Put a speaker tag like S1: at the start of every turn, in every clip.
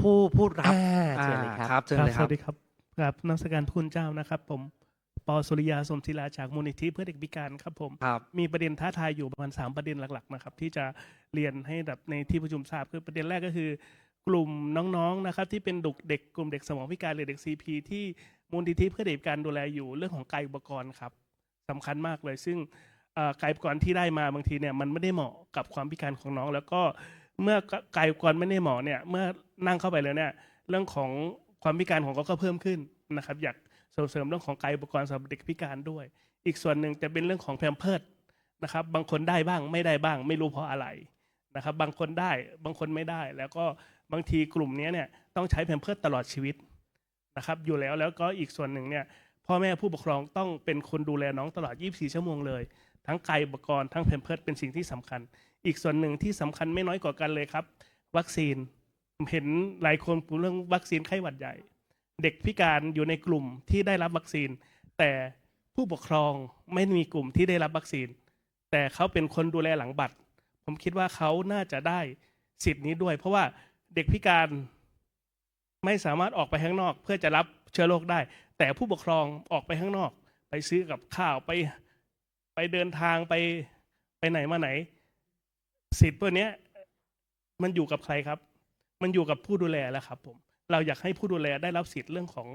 S1: ผู้พูดรับ
S2: อ่าเชิญเลยครับ
S1: ครับเชิญ
S3: ครับ
S1: เลย
S3: ส
S1: ครับ
S3: วัสดีครับครับนักสการทุนเจ้านะครับ ผมปอสุริยาสมศิลาจากมูลนิธิเพื่อเด็กพิการครับผม
S1: ครับ
S3: มีประเด็นท้าทายอยู่ประมาณสามประเด็นหลักๆนะครับที่จะเรียนให้แบบในที่ประชุมทราบคือประเด็นแรกก็คือ กลุ่มน้องๆนะครับที่เป็นดุกเด็กกลุ่มเด็กสมองพิการหรือเด็กซีพีที่มูลนิธิเพื่อเด็กพิการดูแลอยู่เรื่องของกายอุปกรณ์ครับสำคัญมากเลย ซึ่งเอ่อกายอุปกรณ์ที่ได้มาบางทีเนี่ยมันไม่ได้เหมาะกับความพิการของน้อง แล้วก็ เมื่อกายอุปกรณ์ไม่ได้หมาะเนี่ยเมื่อนั่งเข้าไปแล้วเนี่ยเรื่องของความพิการของเขาก็เพิ่มขึ้นนะครับ อยากส่งเสริมเรื่องของกายอุปกรณ์สำหรับเด็กพิการด้วย อีกส่วนหนึ่งจะเป็นเรื่องของแพมเพิร์ดนะครับ บางคนได้บ้างไม่ได้บ้าง ไม่รู้เพราะอะไรนะครับ บางคนได้บางคนไม่ได้ แล้วก็บางทีกลุ่มนี้เนี่ยต้องใช้แพมเพิร์ดตลอดชีวิตนะครับ อยู่แล้วแล้วก็อีกส่วนหนึ่งเนี่ยพ่อแม่ผู้ปกครองต้องเป็นคนดูแลน้องตลอด 24 ชั่วโมงเลย ทั้งกายอุปกรณ์ทั้งแพมเพิร์ดเป็นสิ่งที่สำคัญ อีกส่วนหนึ่งที่สำคัญไม่น้อยกว่ากันเลยครับ วัคซีนเห็นหลายคนพูดเรื่องวัคซีนไข้หวัดใหญ่ เด็กพิการอยู่ในกลุ่มที่ได้รับวัคซีน แต่ผู้ปกครองไม่มีกลุ่มที่ได้รับวัคซีน แต่เขาเป็นคนดูแลหลังบัตร ผมคิดว่าเขาน่าจะได้สิทธิ์นี้ด้วย เพราะว่าเด็กพิการไม่สามารถออกไปข้างนอก เพื่อจะรับเชื้อโรคได้ แต่ผู้ปกครองออกไปข้างนอก ไปซื้อกับข้าวไปไปเดินทางไปไปไหนมาไหน สิทธิ์พวกเนี้ยมันอยู่กับใครครับ มันอยู่กับผู้ดูแลแล้วครับผม เราอยากให้ผู้ดูแลได้รับสิทธิ์เรื่องของ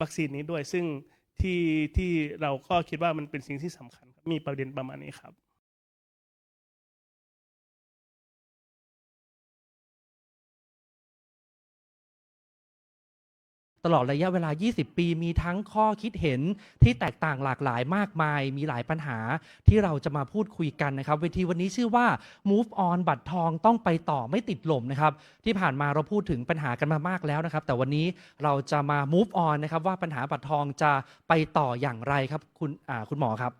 S3: วัคซีนนี้ด้วย ซึ่งที่ที่เราก็คิดว่ามันเป็นสิ่งที่สำคัญ มีประเด็นประมาณนี้ครับ
S2: ตลอดระยะเวลา 20 ปี มีทั้งข้อคิดเห็นที่แตกต่างหลากหลายมากมาย มีหลายปัญหาที่เราจะมาพูดคุยกันนะครับ เวทีวันนี้ชื่อว่า move on บัตรทองต้องไปต่อไม่ติดหล่มนะครับ ที่ผ่านมาเราพูดถึงปัญหากันมามากแล้วนะครับ แต่วันนี้เราจะมา move on นะครับว่าปัญหาบัตรทองจะไปต่ออย่างไรครับ คุณอ่าคุณหมอครับ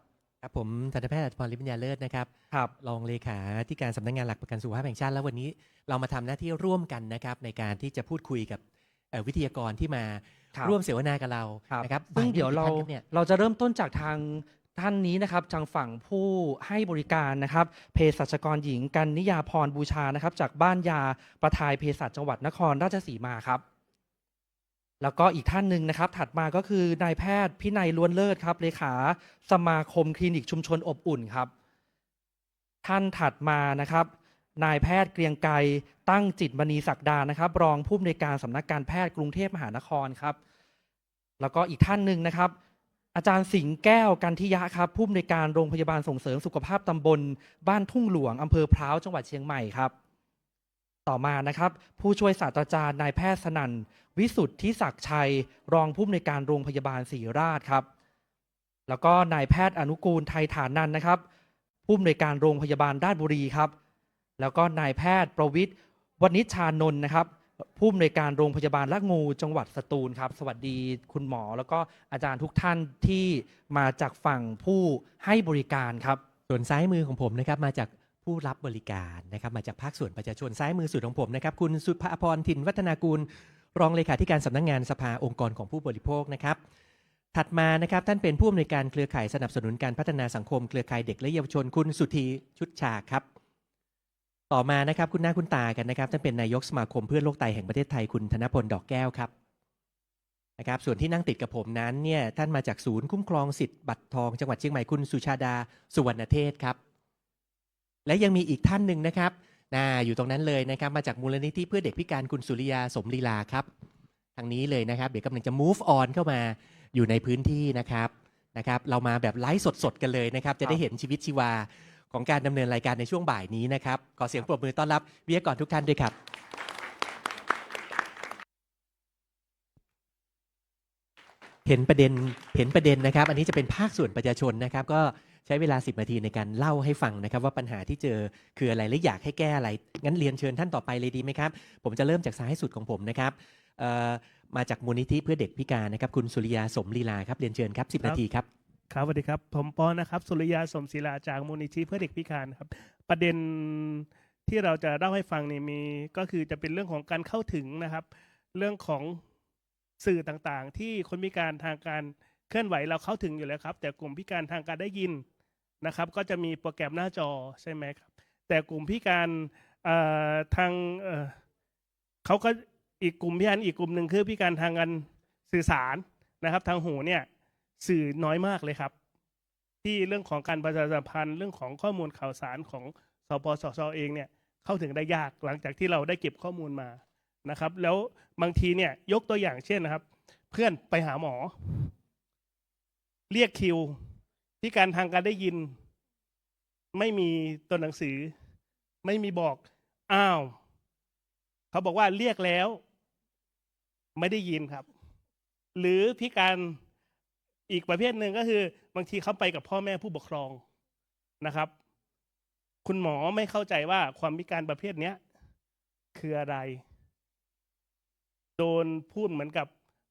S4: ครับผมทันตแพทย์อัตพรลิมปัญญาเลิศนะครับ
S2: ครับ
S4: รองเลขาที่การสำนักงานหลักประกันสุขภาพแห่งชาติ แล้ววันนี้เรามาทำหน้าที่ร่วมกันนะครับในการที่จะพูดคุยกับเอ่อ วิทยากรที่มา
S2: ครับ
S4: ร่วมเสวนากับเรา
S2: ครับ
S4: นะครับ
S2: ซึ่ง
S4: บ่นี้
S2: เดี๋ยวเรา
S4: กี่ท่นคบเนี่ย
S2: เราจะเริ่มต้นจากทางท่านนี้นะครับทางฝั่งผู้ให้บริการนะครับเภสัชกรหญิงกันนิยาพรบูชานะครับ จากบ้านยาประทายเภสัชจังหวัดนครราชสีมาครับแล้วก็อีกท่านหนึ่งนะครับ ถัดมาก็คือนายแพทย์พินัยล้วนเลิศครับเลขาสมาคมคลินิกชุมชนอบอุ่นครับ ท่านถัดมานะครับ นายแพทย์เกรียงไกรตั้งจิตมณีศักดานะครับรองผู้อำนวยการสำนักการแพทย์กรุงเทพมหานครครับ แล้วก็อีกท่านหนึ่งนะครับ อาจารย์สิงห์แก้วกันทิยะครับผู้อำนวยการโรงพยาบาลส่งเสริมสุขภาพตำบล บ้านทุ่งหลวงอำเภอพร้าวจังหวัดเชียงใหม่ครับ ต่อมานะครับ ผู้ช่วยศาสตราจารย์นายแพทย์สนั่นวิสุทธิศักดิ์ชัย รองผู้อำนวยการโรงพยาบาลศรีราชครับ แล้วก็นายแพทย์อนุกูลไทยฐานนันนะครับผู้อำนวยการโรงพยาบาลราชบุรีครับ แล้วก็นายแพทย์ประวิทย์วณิชชานนท์นะครับผู้อำนวยการโรงพยาบาลละงูจังหวัดสตูลครับ สวัสดีคุณหมอ แล้วก็อาจารย์ทุกท่านที่มาจากฝั่งผู้ให้บริการครับ
S4: ส่วนซ้ายมือของผมนะครับมาจากผู้รับบริการนะครับมาจากภาคส่วนประชาชนซ้ายมือสุดของผมนะครับคุณสุภาพรทินวัฒนากูล รองเลขาธิการสำนักงานสภาองค์กรของผู้บริโภคนะครับถัดมานะครับท่านเป็นผู้อำนวยการเครือข่ายสนับสนุนการพัฒนาสังคมเครือข่ายเด็กและเยาวชนคุณสุธีชุดฉาครับ ต่อมานะครับคุณหน้าคุณตากันนะครับท่านเป็นนายกสมาคมเพื่อนโรคไตแห่งประเทศไทยคุณธนพลดอกแก้วครับนะครับส่วนที่นั่งติดกับผมนั้นเนี่ยท่านมาจากศูนย์คุ้มครองสิทธิ์บัตรทองจังหวัดเชียงใหม่คุณสุชาดาสุวรรณเทศครับ และยังมีอีกท่านหนึ่งนะครับน่าอยู่ตรงนั้นเลยนะครับมาจากมูลนิธิเพื่อเด็กพิการคุณสุริยาสมลีลาครับทางนี้เลยนะครับเดี๋ยวกำลังจะ move on เข้ามาอยู่ในพื้นที่นะครับนะครับ เรามาแบบไลฟ์สดๆกันเลยนะครับ จะได้เห็นชีวิตชีวา ของการดำเนินรายการในช่วงบ่ายนี้นะครับ ขอเสียงปรบมือต้อนรับวิทยากรทุกท่านด้วยครับ เห็นประเด็นเห็นประเด็นนะครับ อันนี้จะเป็นภาคส่วนประชาชนนะครับ ก็ใช้เวลา 10 นาทีในการเล่าให้ฟังนะครับ ว่าปัญหาที่เจอคืออะไรและอยากให้แก้อะไร งั้นเรียนเชิญท่านต่อไปเลยดีไหมครับ ผมจะเริ่มจากซ้ายสุดของผมนะครับมาจากมูลนิธิเพื่อเด็กพิการนะครับ คุณสุริยาสมลีลาครับเรียนเชิญครับ 10 นาทีครับ
S3: ครับสวัสดีครับ ผมปอนะครับ สุริยาสมศิลาจากมูลนิธิเพื่อเด็กพิการครับ ประเด็นที่เราจะเล่าให้ฟังนี่มีก็คือจะเป็นเรื่องของการเข้าถึงนะครับ เรื่องของสื่อต่างๆ ที่คนพิการทางการเคลื่อนไหวเราเข้าถึงอยู่แล้วครับ แต่กลุ่มพิการทางการได้ยินนะครับ ก็จะมีโปรแกรมหน้าจอใช่ไหมครับ แต่กลุ่มพิการทางเเขาก็อีกกลุ่มพิการอีกกลุ่มหนึ่งคือพิการทางการสื่อสารนะครับ ทางหูเนี่ย สื่อน้อยมากเลยครับ ที่เรื่องของการประชาสัมพันธ์เรื่องของข้อมูลข่าวสารของสปสชเองเนี่ยเข้าถึงได้ยากหลังจากที่เราได้เก็บข้อมูลมานะครับ แล้วบางทีเนี่ยยกตัวอย่างเช่นนะครับ เพื่อนไปหาหมอ เรียกคิวที่การทางการได้ยิน ไม่มีตัวหนังสือ ไม่มีบอกอ้าวเขาบอกว่าเรียกแล้ว ไม่ได้ยินครับ หรือพิการ อีกประเภทหนึ่งก็คือบางทีเขาไปกับพ่อแม่ผู้ปกครองนะครับ คุณหมอไม่เข้าใจว่าความพิการประเภทเนี้ยคืออะไร โดนพูดเหมือนกับ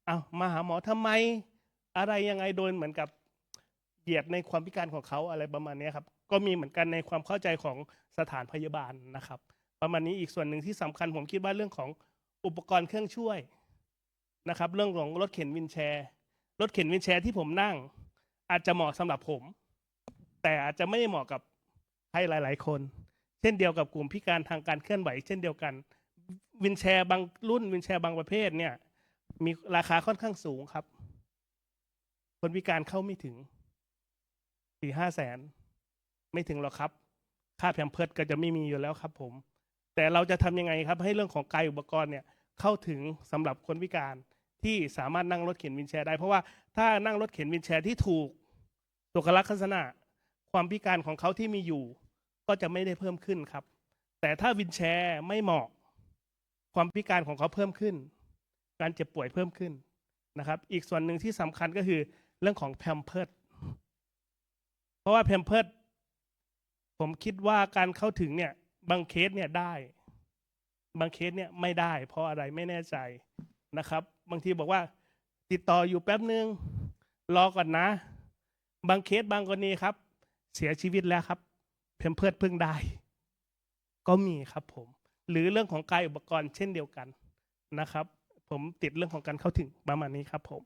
S3: เอามาหาหมอทำไม อะไรยังไงโดนเหมือนกับเหยียดในความพิการของเขาอะไรประมาณนี้ครับ ก็มีเหมือนกันในความเข้าใจของสถานพยาบาลนะครับ ประมาณนี้อีกส่วนหนึ่งที่สำคัญผมคิดว่าเรื่องของอุปกรณ์เครื่องช่วยนะครับ เรื่องของรถเข็นวินแชร์ รถเข็นวินแชร์ที่ผมนั่ง อาจจะเหมาะสำหรับผม แต่อาจจะไม่ได้เหมาะกับใครหลาย ๆ คน เช่นเดียวกับกลุ่มพิการทางการเคลื่อนไหว เช่นเดียวกัน วินแชร์บางรุ่นวินแชร์บางประเภทเนี่ย มีราคาค่อนข้างสูงครับ คนพิการเข้าไม่ถึงสี่ห้าแสนไม่ถึงหรอกครับ ค่าแผมเพิร์ดก็จะไม่มีอยู่แล้วครับ ผม แต่เราจะทำยังไงครับ ให้เรื่องของกายอุปกรณ์เนี่ยเข้าถึงสำหรับคนพิการ ที่สามารถนั่งรถเข็นวินแชร์ได้ เพราะว่าถ้านั่งรถเข็นวินแชร์ที่ถูกสุขลักษณะ ความพิการของเขาที่มีอยู่ ก็จะไม่ได้เพิ่มขึ้นครับ แต่ถ้าวินแชร์ไม่เหมาะ ความพิการของเขาเพิ่มขึ้น การเจ็บป่วยเพิ่มขึ้นนะครับ อีกส่วนหนึ่งที่สำคัญก็คือเรื่องของแพมเพิร์ดเพราะว่าแพมเพิร์ดผมคิดว่าการเข้าถึงเนี่ยบางเคสเนี่ยได้ บางเคสเนี่ยไม่ได้ เพราะอะไรไม่แน่ใจ นะครับ บางทีบอกว่า ติดต่ออยู่แป๊บหนึ่งรอก่อนนะ บางเคสบางกรณีครับ เสียชีวิตแล้วครับ เพิ่มเพิร์ดเพิ่งได้ ก็มีครับผม หรือเรื่องของกายอุปกรณ์เช่นเดียวกันนะครับ ผมติดเรื่องของการเข้าถึงประมาณนี้ครับผม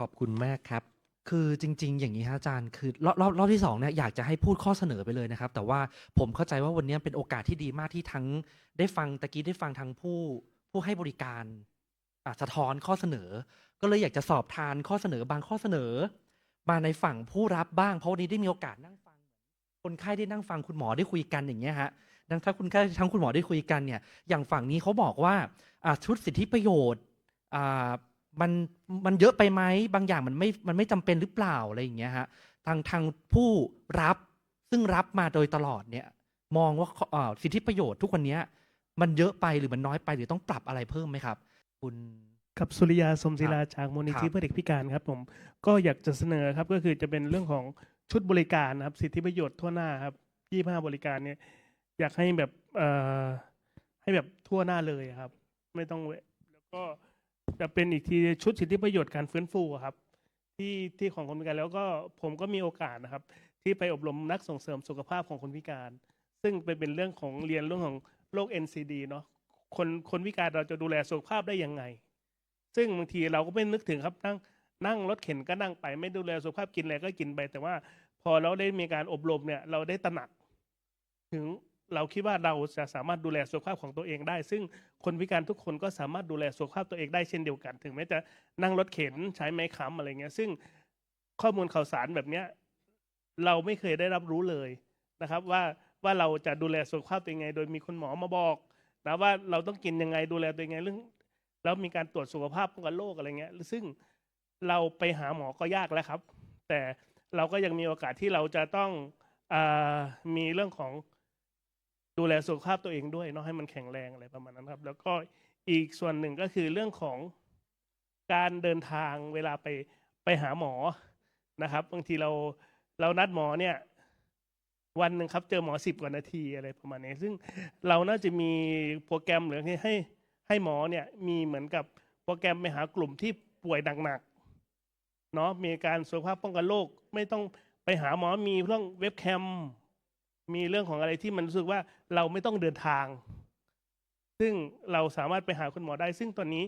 S4: ขอบคุณมากครับ
S2: คือจริง ๆ อย่างนี้ครับอาจารย์คือรอบรอบรอบที่สองเนี่ยอยากจะให้พูดข้อเสนอไปเลยนะครับ แต่ว่าผมเข้าใจว่าวันนี้เป็นโอกาสที่ดีมากที่ทั้งได้ฟังตะกี้ได้ฟังทั้งผู้ผู้ให้บริการ อะสะท้อนข้อเสนอ ก็เลยอยากจะสอบทานข้อเสนอบางข้อเสนอ มาในฝั่งผู้รับบ้าง เพราะวันนี้ได้มีโอกาสนั่งฟัง คนไข้ได้นั่งฟังคุณหมอได้คุยกันอย่างเงี้ยฮะดังถ้าคุณไข้ทั้งคุณหมอได้คุยกันเนี่ย อย่างฝั่งนี้เขาบอกว่าอะชุดสิทธิประโยชน์อ่ามันมันเยอะไปไหมบางอย่างมันไม่มันไม่จำเป็นหรือเปล่าอะไรอย่างเงี้ยฮะทางทางผู้รับซึ่งรับมาโดยตลอดเนี่ย มองว่าข้ออ่าสิทธิประโยชน์ทุกวันเนี้ยมันเยอะไปหรือมันน้อยไปหรือต้องปรับอะไรเพิ่มไหมครับ คุณ
S3: กับสุริยาสมศิลา
S2: ครับ
S3: จากมูลนิ
S2: ครั
S3: ธิ
S2: บ
S3: เพื่อเด็กพิการครับผมก็อยากจะเสนอครับก็คือจะเป็นเรื่องของชุดบริการนะครับ สิทธิประโยชน์ทั่วหน้าครับยี่ห้าบริการเนี่ย อยากให้แบบเอ่อให้แบบทั่วหน้าเลยครับ ไม่ต้องเวแล้วก็จะเป็นอีกทีชุดสิทธิประโยชน์การฟื้นฟูอะครับ ที่ที่ของคนพิการแล้วก็ผมก็มีโอกาสนะครับ ที่ไปอบรมนักส่งเสริมสุขภาพของคนพิการ ซึ่งไปเป็นเรื่องของเรียนเรื่องของโรค NCD เนาะ คนคนพิการเราจะดูแลสุขภาพได้ยังไง ซึ่งบางทีเราก็ไม่นึกถึงครับนั่งนั่งรถเข็นก็นั่งไป ไม่ดูแลสุขภาพกินอะไรก็กินไป แต่ว่าพอเราได้มีการอบรมเนี่ยเราได้ตระหนัก ถึงเราคิดว่าเราจะสามารถดูแลสุขภาพของตัวเองได้ ซึ่งคนพิการทุกคนก็สามารถดูแลสุขภาพตัวเองได้เช่นเดียวกัน ถึงแม้จะนั่งรถเข็นใช้ไม้ค้ำอะไรเงี้ยซึ่งข้อมูลข่าวสารแบบเนี้ยเราไม่เคยได้รับรู้เลยนะครับว่าว่าเราจะดูแลสุขภาพตัวเองไง โดยมีคุณหมอมาบอก นะว่าเราต้องกินยังไงดูแลตัวเองไงเรื่องแล้วมีการตรวจสุขภาพป้องกันโรคอะไรเงี้ย ซึ่งเราไปหาหมอก็ยากแล้วครับ แต่เราก็ยังมีโอกาสที่เราจะต้องอมีเรื่องของดูแลสุขภาพตัวเองด้วยเนาะให้มันแข็งแรงอะไรประมาณนั้นครับ แล้วก็อีกส่วนหนึ่งก็คือเรื่องของการเดินทางเวลาไปไปหาหมอนะครับบางทีเราเรานัดหมอเนี่ย วันหนึ่งครับเจอหมอสิบกว่านาทีอะไรประมาณนี้ซึ่งเราน่าจะมีโปรแกรมหรือให้ให้ให้หมอเนี่ยมีเหมือนกับโปรแกรมไปหากลุ่มที่ป่วยหนักๆเนาะมีการสุขภาพป้องกันโรคไม่ต้องไปหาหมอมีเรื่องเว็บแคมมีเรื่องของอะไรที่มันรู้สึกว่าเราไม่ต้องเดินทาง ซึ่งเราสามารถไปหาคุณหมอได้ ซึ่งตอนนี้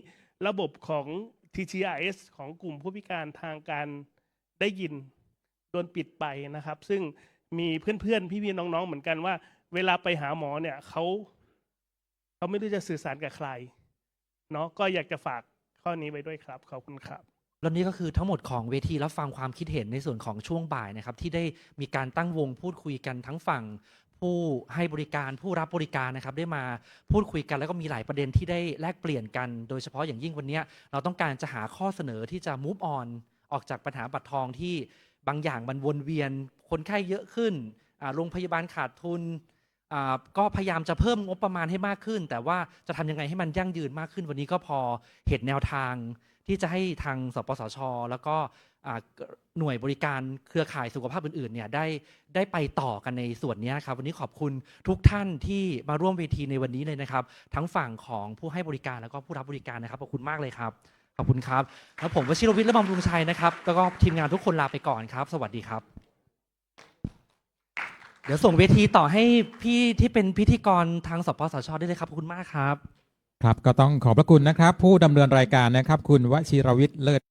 S3: ระบบของ TTRS ของกลุ่มผู้พิการทางการได้ยินโดนปิดไปนะครับ ซึ่ง มีเพื่อนๆ พี่ๆ น้องๆ เหมือนกันว่า เวลาไปหาหมอเนี่ยเขาเขาไม่รู้จะสื่อสารกับใครเนาะก็อยากจะฝากข้อนี้ไว้ด้วยครับขอบคุณครับ
S2: แล้วนี่ก็คือทั้งหมดของเวทีรับฟังความคิดเห็นในส่วนของช่วงบ่ายนะครับ ที่ได้มีการตั้งวงพูดคุยกันทั้งฝั่งผู้ให้บริการผู้รับบริการนะครับ ได้มาพูดคุยกันแล้วก็มีหลายประเด็นที่ได้แลกเปลี่ยนกัน โดยเฉพาะอย่างยิ่งวันนี้เราต้องการจะหาข้อเสนอที่จะ move on ออกจากปัญหาบัตรทองที่บางอย่างมันวนเวียน คนไข้เยอะขึ้นโรงพยาบาลขาดทุนก็พยายามจะเพิ่มงบประมาณให้มากขึ้น แต่ว่าจะทำยังไงให้มันยั่งยืนมากขึ้น วันนี้ก็พอเห็นแนวทางที่จะให้ทางสปสช แล้วก็หน่วยบริการเครือข่ายสุขภาพอื่นๆเนี่ยได้ได้ไปต่อกันในส่วนนี้ครับวันนี้ขอบคุณทุกท่านที่มาร่วมเวทีในวันนี้เลยนะครับ ทั้งฝั่งของผู้ให้บริการแล้วก็ผู้รับบริการนะครับขอบคุณมากเลยครับขอบคุณครับแล้วผมวชิรวิทย์และบำรุงชัยนะครับ แล้วก็ทีมงานทุกคนลาไปก่อนครับ สวัสดีครับ เดี๋ยวส่งเวทีต่อให้พี่ที่เป็นพิธีกรทางสปสชได้เลยครับขอบคุณมากครับ
S1: ครับก็ต้องขอบพระคุณนะครับ ผู้ดำเนินรายการนะครับ คุณวชิรวิทย์เลิศ